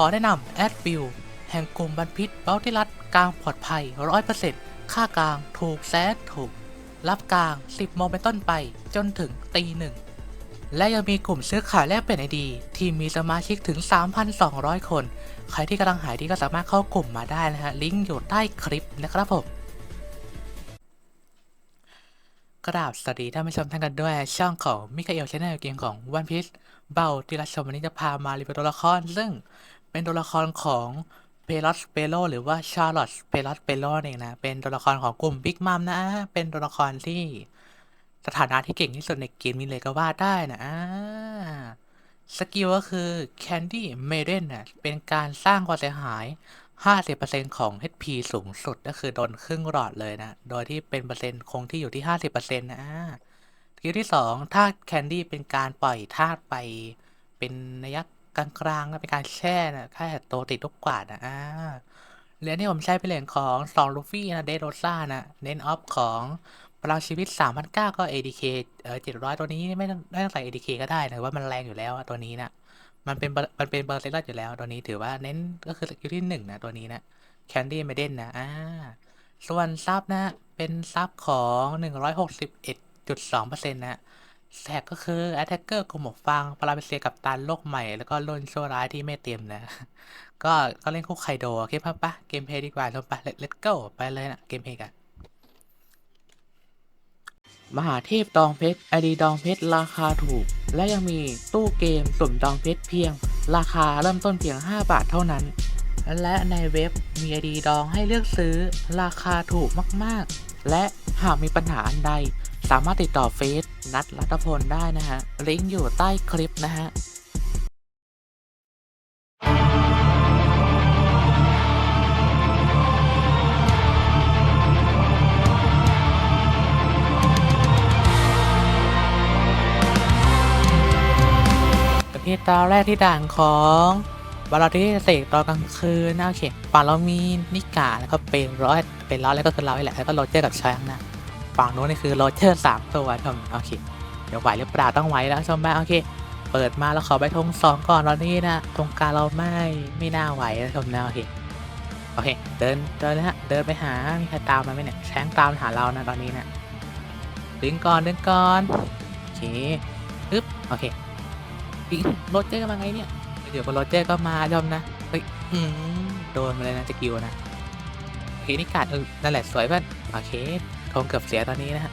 อแนะนำแอดฟิลแห่งกลุ่มบันพิษเบลติรัตกลางปลอดภัย100%ค่ากลางถูกแสนถูก รับกลาง 10โมงเป็นต้นไปจนถึงตีหนึ่งและยังมีกลุ่มซื้อขายแลกเปลี่ยนไอดี ที่มีสมาชิกถึง 3,200 คน ใครที่กำลังหายดีก็สามารถเข้ากลุ่มมาได้นะฮะ ลิงก์อยู่ใต้คลิปนะครับผมกราบสวัสดีท่านผู้ชมท่านกันด้วย ช่องของมิคาเอลชแนลเกมของวันพี e เบาติรัชมวันนี้จะพามารีวิวตัวละครซึ่ง เป็นตัวละครของเพลอสเปโลหรือว่าชาร์ลอตเพลอสเปโลเองนะ เป็นตัวละครของกลุ่มบิ๊กมัมนะ เป็นตัวละครที่สถานะที่เก่งที่สุดในเกมนี้เลยก็ว่าได้นะสกิลก็คือ Candy Maiden นะเป็นการสร้างความเสียหาย 50%ของ HP สูงสุดก็คือโดนครึ่งหลอดเลยนะ โดยที่เป็นเปอร์เซ็นต์คงที่อยู่ที่ 50%นะอ่สกิลที่ 2 ถ้า Candy เป็นการปล่อยธาตุไปเป็นระยะ กลางๆนะเป็นการแช่นะแค่ตัวติดลูกกวาดนะอ่าเหรียญที่ผมใช้เป็นเหรียญของ2ลูฟี่นะเดโรซ่านะเน้นออฟของพลังชีวิต 3,900 ก็ ADK เออ700 ตัวนี้ไม่ต้องไม่ต้องใส่ ADK ก็ได้นะว่ามันแรงอยู่แล้วอะตัวนี้นะมันเป็นมันเป็นเบอร์เซลล์อยู่แล้วตัวนี้ถือว่าเน้นก็คือสกิลที่หนึ่งนะตัวนี้นะแคนดี้ไมเดนนะอ่าส่วนซับนะเป็นซับของหนึ่ง ร้อยหกสิบเอ็ดจุดสองเปอตแท็กก็คือ Attacker กลุ่มหมวกฟางปราเปเซียกับตันโลกใหม่ แล้วก็ล่นชั่วร้ายที่ไม่เต็มนะ ก็ก็เล่นคู่ไคโดโอเคปะปะเกมเพลย์ดีกว่าชมปะ let's go ไปเลยนะเกมเพลย์กัน มหาเทพดองเพชรไอดีดองเพชรราคาถูก และยังมีตู้เกมสุ่มดองเพชรเพียง ราคาเริ่มต้นเพียง 5 บาทเท่านั้น และในเว็บมีไอดีดองให้เลือกซื้อราคาถูกมากๆ และหากมีปัญหาอันใด สามารถติดต่อเฟซนัดรัตพลได้นะฮะ ลิงก์อยู่ใต้คลิปนะฮะประเภทตอแรกที่ด่านของบาลาที่เสกตอนกลางคืนนะโอเคฝั่งเรามีนิกาแล้วก็เป็นร้อยเป็นร้อยแล้วก็คือเราแหละแล้วก็โรเจอร์กับช้างนะ ฝั่งโน้นนี่คือโรเจอร์สามตัวชมโอเคเดี๋ยวไหวหรือเปล่าต้องไหวแล้วชมไหมโอเค เปิดมาเราขอไปทงสองก่อนตอนนี้นะตรงกลางเราไม่ไม่น่าไหวนะชมนะโอเคโอเค เดินเดินนะฮะเดินไปหามีใครตามมาไหมเนี่ยช้งตามหาเรานะตอนนี้นะดึงก่อนดึงก่อนโอเคปึ๊บโอเคอีกโรเจอร์มาไงเนี่ยเดี๋ยวพอโรเจอร์ก็มาจอมนะเฮ้ยโดนมาเลยนะจะกิวนะโอเคนี่การดเออนั่นแหละสวยเพื่อนโอเค ทงเกือบเสียตอนนี้นะฮะ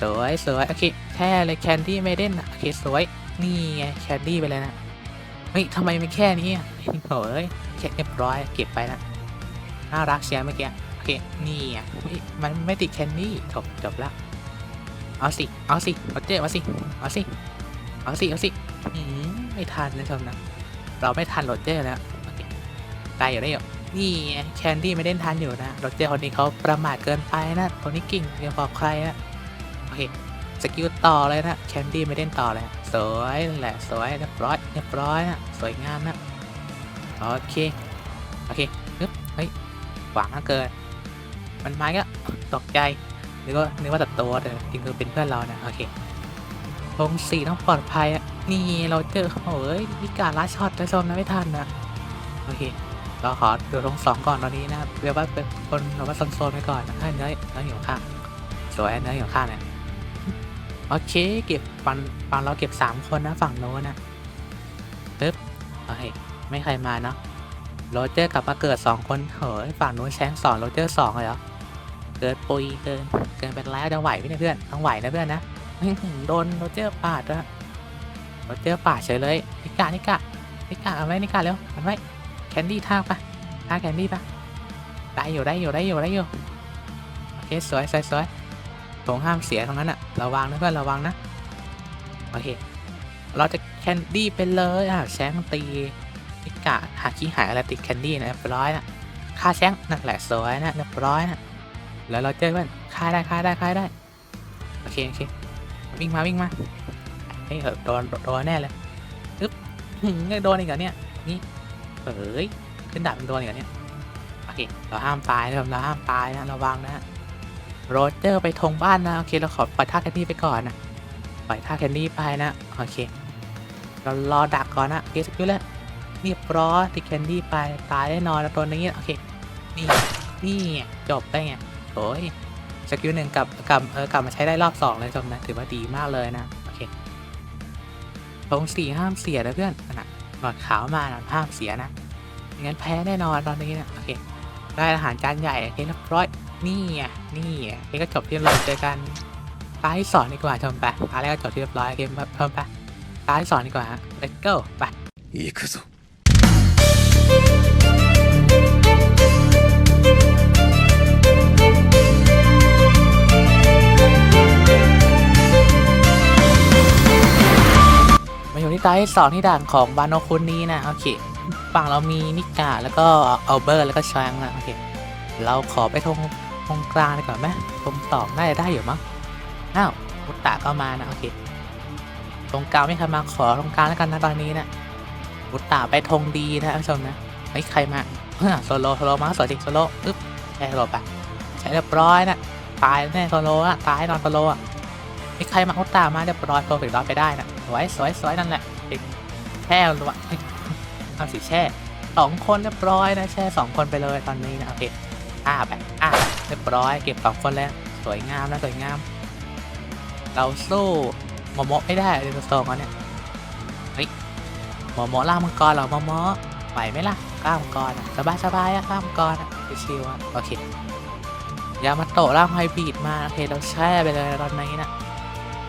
สวยสวยโอเคแค่เลยแคนดี้ไม่เด่นโอเคสวย นี่ไงแคนดี้ไปเลยนะเฮ้ยทำไมไม่แค่นี้อะโอ้ยแค่เรียบร้อยเก็บไปนะน่ารักเชียร์เมื่อกี้โอเคนี่อะเฮ้ยมันไม่ติดแคนดี้จบจบละเอาสิเอาสิโรเจอร์มาสิเอาสิเอาสิเอาสิอืมไม่ทันนะชมนะเราไม่ทันโรเจอร์แล้วโอเคได้อยู่ได้อยู่ นี่แคนดี้ไม่ได้ทันอยู่นะโรเจอร์คนนี้เขาประมาทเกินไปนะตัวนี้กิ่งอย่าบอกใครนะโอเคสกิลต่อเลยนะแคนดี้ไม่ได้ต่อเลยสวยแหละสวยเรียบร้อยเรียบร้อยนะสวยงามนะโอเคโอเคปึ๊บเฮ้ยหวังนะเกินมันมาก็ตกใจนึกว่านึกว่าตัดตัวแต่จริงๆคือเป็นเพื่อนเรานะโอเคธงสีต้องปลอดภัยอะนี่เราเจอเขาเอ้ยมีการลัดช็อตนะชมนะไม่ทันนะโอเค เราขอดูธงสองก่อนตอนนี้นะครับเรียกว่าเป็นคนแบบว่าโซนๆไปก่อนนะให้เนื้อเนื้ออยู่ข้างสวยเนื้ออยู่ข้างเนี่ยโอเคเก็บฝั่งฝั่งเราเก็บสามคนนะฝั่งโน้นนะปึ๊บโอเคไม่ใครมาเนาะโรเจอร์กลับมาเกิดสองคนเฮ้ยฝั่งโน้นแชงสองโรเจอร์สองเลยเหรอเกิดปุยเกินเกินไปแล้วจะไหวไหมเนี่ยเพื่อนต้องไหวนะเพื่อนนะโดนโรเจอร์ปาดอะโรเจอร์ปาดเฉยเลยนิกานิกานิกาเอาไว้นิกาเร็วเอาไว้ แคนดี้ท่าปะท่าแคนดี้ปะได้อยู่ได้อยู่ได้อยู่ได้อยู่โอเคสวยสวยสวยตรงห้ามเสียตรงนั้นอะระวังนะเพื่อนระวังนะโอเค เราจะแคนดี้ไปเลยอะแชงตีนิกาหาขี้หายอะไรติดแคนดี้นะเรียบร้อยนะฆ่าแชงนั่นแหละสวยนะเรียบร้อยนะแล้วเราเจอเพื่อนฆ่าได้ฆ่าได้ฆ่าได้โอเคโอเควิ่งมาวิ่งมาเฮ้ยเออโดนโดนแน่เลยอึ๊บโดนอีกเหรอเนี่ยนี่ เอ้ยขึ้นดาบเป็นโดนอีกเหรอเนี่ยโอเคเราห้ามตายนะครับเราห้ามตายนะระวังนะโรเจอร์ไปทงบ้านนะโอเคเราขอปล่อยท่าแคนดี้ไปก่อนนะปล่อยท่าแคนดี้ไปนะโอเค เรารอดักก่อนนะโอเคสกิลเลยเรียบร้อยติแคนดี้ไปตายแน่นอนแล้วตัวนี้โอเคนี่นี่จบได้ไงโอ้ยสกิลหนึ่งกลับกลับเออกลับมาใช้ได้รอบสองเลยจมนะถือว่าดีมากเลยนะโอเคตรงสี่ห้ามเสียนะเพื่อนนั่นนะ หนวดขาวมาหนวดห้ามเสียนะไม่งั้นแพ้แน่นอนตอนนี้นะโอเค ได้อาหารจานใหญ่โอเคเรียบร้อยนี่ไงนี่ไงโอเคก็จบที่เราเจอกันตาที่สองดีกว่าชมไปตาแรกก็จบที่เรียบร้อยโอเคเพิ่มไปตาที่สองดีกว่าฮะ let's go ไป 行くぞ สองที่ด่านของบานโนคุนนี้นะโอเคฝั่งเรามีนิกาแล้วก็อัลเบอร์แล้วก็ชางนะโอเคเราขอไปทงตรงกลางดีกว่าไหมตรงตอกน่าจะได้อยู่มั้งอ้าวมุตตะก็มานะโอเคตรงกลางไม่ใครมาขอตรงกลางแล้วกันนะตอนนี้นะมุตตะไปทงดีนะท่านผู้ชมนะเฮ้ยใครมาเฮ้ยโซโลโซโลมาสวยจริงโซโลปึ๊บแช่โซโลไปใช้เรียบร้อยนะตายแน่โซโลอะตายนอนโซโลอะมีใครมาเอาตามมาเรียบร้อยโปรเฟกต์ร้อยไปได้นะสวยสวยสวยนั่นแหละ แช่รัวเอ้ยเอาสิแช่สองคนเรียบร้อยนะแช่สองคนไปเลยตอนนี้นะโอเคอ้าไปอ้าเรียบร้อยเก็บสองคนแล้วสวยงามนะสวยงาม เราสู้โมโมะไม่ได้เลยตัวโซงเขาเนี่ยเฮ้ยโมโมะล่ามังกรเหรอโมโมะไหวไหมล่ะล้ามังกรสบายสบายอะล้ามังกรอะชิวๆอะโอเคยามาโตะร่างไฮบีดมาโอเคเราแช่ไปเลยตอนนี้นะ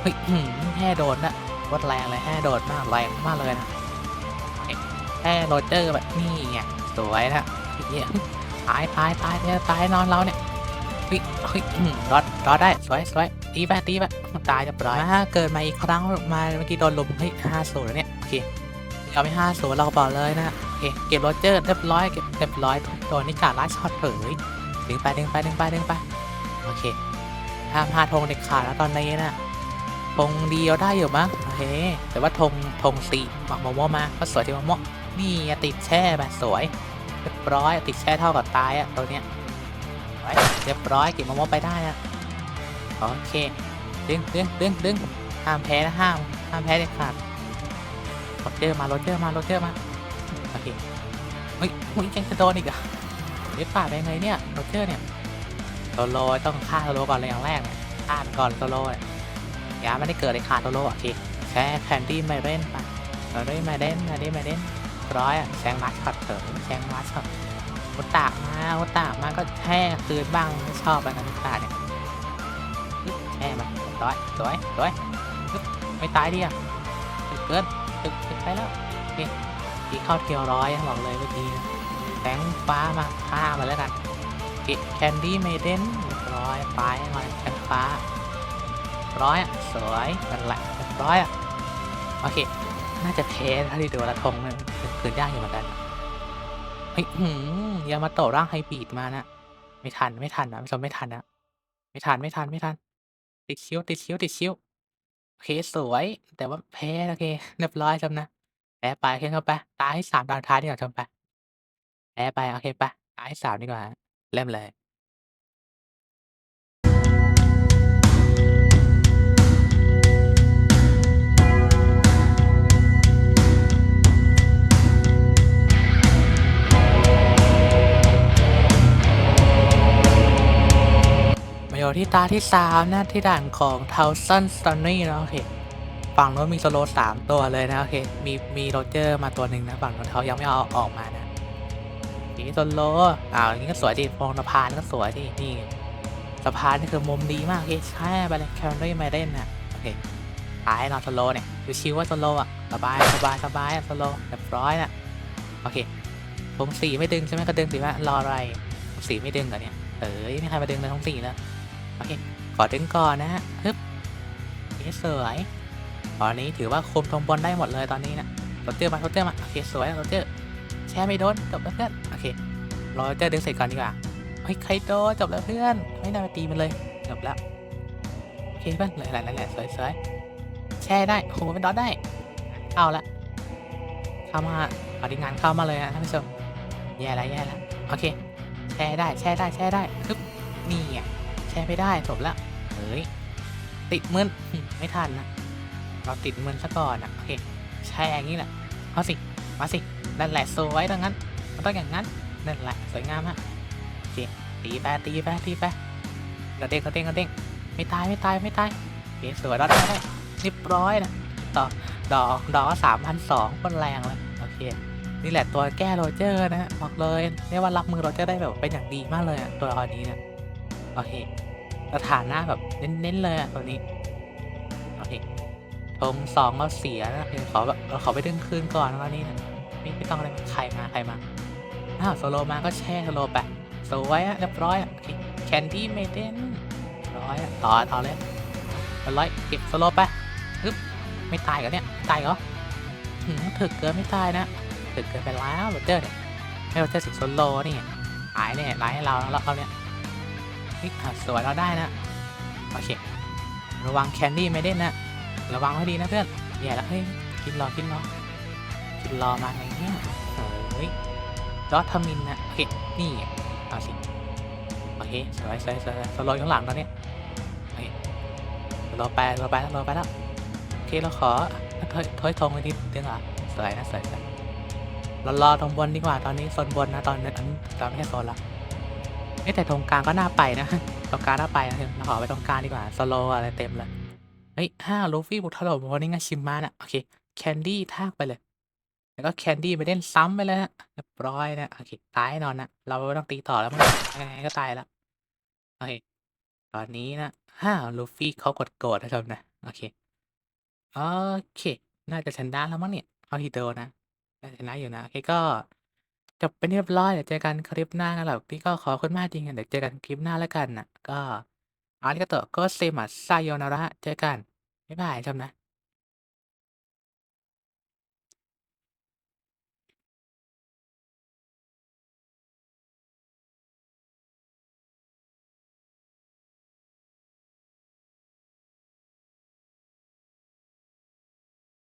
เฮ้ยอื้อหือแห่โดนนะ วัดแรงเลยแห่โดนมากแรงมากเลยนะแห่โรเจอร์แบบนี่ไงสวยนะเฮียตายตายตายเนี่ยตายนอนเราเนี่ยเฮ้ยเฮ้ยรอดรอดได้สวยสวยตีไปตีไปตายจะปล่อยมาเกิดมาอีกครั้งมาเมื่อกี้โดนลุมเฮ้ยห้าศูนย์แล้วเนี่ยโอเคเอาไปห้าศูนย์เราบอกเลยนะโอเคเก็บโรเจอร์เรียบร้อยเก็บเรียบร้อยโดนนิกาไล่ช็อตเผยดึงไปดึงไปดึงไปดึงไปโอเคห้ามพลาดธงเด็ดขาดแล้วตอนนี้นะ ธงเดียวได้อยู่มั้งโอเคแต่ว่าธงธงสีหมักโมโมมาก็สวยที่โมโมนี่ติดแช่แบบสวยเรียบร้อยติดแช่เท่ากับตายอะตัวเนี้ยไว้เรียบร้อยเก็บโมโมไปได้อะโอเคดึงดึงดึงดึงห้ามแพ้นะห้ามห้ามแพ้เด็ดขาดโรเจอมาโรเจอร์มาโรเจอร์มาโอเคเฮ้ยเฮ้ยยังจะโดนอีกอะเรียบป่าดไปไงเนี่ยโรเจอร์เนี่ยโซโลต้องฆ่าโซโลก่อนเลยอย่างแรกเนี่ยฆ่าก่อนโซโลเนี่ย ยาไม่ได้เกิดเลยขาดโตโลอะทีแค่แคนดี้ไม่เล่นไปเราได้ไม่เล่นไม่ได้ไม่เล่นร้อยอะแชงมาช็อตเถอะแชงมาช็อตอุตากมาอุตตากมาก็แช่คืนบ้างไม่ชอบแล้วนะอุตาเนี่ยอึ๊บแช่มาร้อยสวยสวยอึ๊บไม่ตายดิอะตึกเกินตึกตึกไปแล้วโอเคทีเข้าเทียวร้อยบอกเลยเมื่อกี้แสงฟ้ามาฆ่ามาแล้วกันแคนดี้ไม่เล่นร้อยไปหน่อยแสงฟ้า ร้อยอะสวยนั่นแหละเรียบร้อยอะโอเค น่าจะเทสถ้าที่ดูละทงมันคืนยากอยู่เหมือนกันเฮ้ยหืมยามาโตร่างไฮบีดมานะไม่ทันไม่ทันนะไม่ชมไม่ทันนะไม่ทันไม่ทันไม่ทันติดชิวติดชิวติดชิวโอเคสวย แต่ว่าแพ้โอเคเรียบร้อยชมนะแพ้ไปโอเคเข้าไปตายให้สามดาวท้ายดีกว่าชมไปแพ้ไปโอเคไปตายให้สามดีกว่าเริ่มเลย มาอยู่ที่ตาที่สามนะที่ด่านของเทาซันสตอนนี่นะโอเคฝั่งโน้นมีโซโลสามตัวเลยนะโอเคมีมีโรเจอร์มาตัวหนึ่งนะฝั่งโน้นเขายังไม่เอาออกมานะนี่โซโลอ้าวอย่างนี้ก็สวยดิฟองสะพานก็สวยดินี่สะพานนี่คือมุมดีมากโอเคใช่ไปเลยแคมรี่มาเล่นนะโอเคท้ายนอนโซโลเนี่ยดูชิวว่าโซโลอะสบายสบายสบายโซโลเรียบร้อยนะโอเคผมสีไม่ดึงใช่ไหมก็ดึงสิว่ารออะไรผมสีไม่ดึงเหรอเนี่ยเอ้ยไม่ใครมาดึงเลยทั้งสี่แล้ว โอเค ขอดึงก่อนนะฮะฮึบโอเคสวยตอนนี้ถือว่าคุมตรงบนได้หมดเลยตอนนี้นะโรเจอร์มาโรเจอร์มา โอเคสวยโรเจอร์แชร์ไม่โดนจบแล้วเพื่อน โอเคโรเจอร์ดึงเสร็จก่อนดีกว่าเฮ้ยใครโดนจบแล้วเพื่อน ไม่น่าไปตีมันเลย จบแล้ว โอเคเพื่อนเลยอะไรแหละสวยสวยแช่ได้โหเป็นดอทได้เข้าละเข้ามาเอาดีงานเข้ามาเลยนะท่านผู้ชมแย่แล้วแย่แล้วโอเค แช่ได้แช่ได้แช่ได้ฮึบนี่ไงแชร์ไม่ได้จบละเฮ้ยติดมึนไม่ทันนะเราติดมึนซะก่อนนะโอเคแชร์อย่างนี้แหละเอาสิมาสินั่นแหละสวยดังนั้นมันต้องอย่างนั้นนั่นแหละสวยงามฮะโอเคตีไปตีไปตีไปกระเด้งกระเด้งกระเด้งไม่ตายไม่ตายไม่ตายโอเคสวยแล้วได้ได้เรียบร้อยนะต่อดอกดอกสามพันสองคนแรงเลยโอเคนี่แหละตัวแก้โรเจอร์นะบอกเลยเรียกว่ารับมือโรเจอร์ได้แบบเป็นอย่างดีมากเลยอะตัวละครนี้เนี่ยโอเค สถานะแบบเน้นๆเลยอะตัวนี้ โอเคธงสองเราเสียนะโอเขอแบบเราขอไปดึงคืนก่อนวันนี้นะไม่ไม่ต้องอะไรใครมาใครมาอ้าวโซโลมาก็แช่โซโลไปสวยอะเรียบร้อยอะโอเคแคนดี้เมเดนร้อยอะต่อต่อเลยร้อยเก็บโซโลไปฮึบไม่ตายกันเนี่ยตายเหรอหืมถึกเกินไม่ตายนะถึกเกินไปแล้วโรเจอร์เนี่ยให้โรเจอร์สิโซโลนี่หายเนี่ยไล่ให้เราแล้วเราเนี่ย นี่อะสวยเราได้นะ โอเค ระวังแคนดี้ไม่เด่นนะ ระวังให้ดีนะเพื่อนอย่าละเฮ้ยกินรอกินรอกินรอมาไงเนี่ยเฮ้ยดอทามินนะโอเคนี่เอาสิโอเคสวยสวยสวยสโลว์ข้างหลังตอนนี้โอเคสโลว์ไปสโลว์ไปสโลว์ไปแล้วโอเคเราขอถอยถอยธงไปนิดนึงเหรอสวยนะสวยสวยเรารอตรงบนดีกว่าตอนนี้โซนบนนะตอนนี้ตอนตอนไม่ใช่โซนละ เอ๊ะแต่ตรงกลางก็น่าไปนะ ตรงกลางน่าไปนะเราขอไปตรงกลางดีกว่าสโลอะไรเต็มเลยเฮ้ยห้าลูฟี่บุกถล่มวอร์นิ่งชิมมาน่ะโอเคแคนดี้ทากไปเลย แล้วก็แคนดี้ไปเล่นซ้ำไปเลยฮะเรียบร้อยนะโอเคตายแน่นอนนะเราไม่ต้องตีต่อแล้วมั้งยังไงก็ตายแล้วโอเคตอนนี้นะห้าลูฟี่เขากดโกรธนะครับนะโอเคโอเค น่าจะชนะแล้วมั้งเนี่ยเอาทีเดียวนะน่าจะชนะอยู่นะโอเคก็ จบเป็นที่เรียบร้อยเดี๋ยวเจอกันคลิปหน้ากันหรอกที่ก็ขอคุณมากจริงๆเดี๋ยวเจอกันคลิปหน้าแล้วกันนะก็อาริกาโตะก็เซมัสไซโยนาระเจอกันบ๊ายบายจำนะ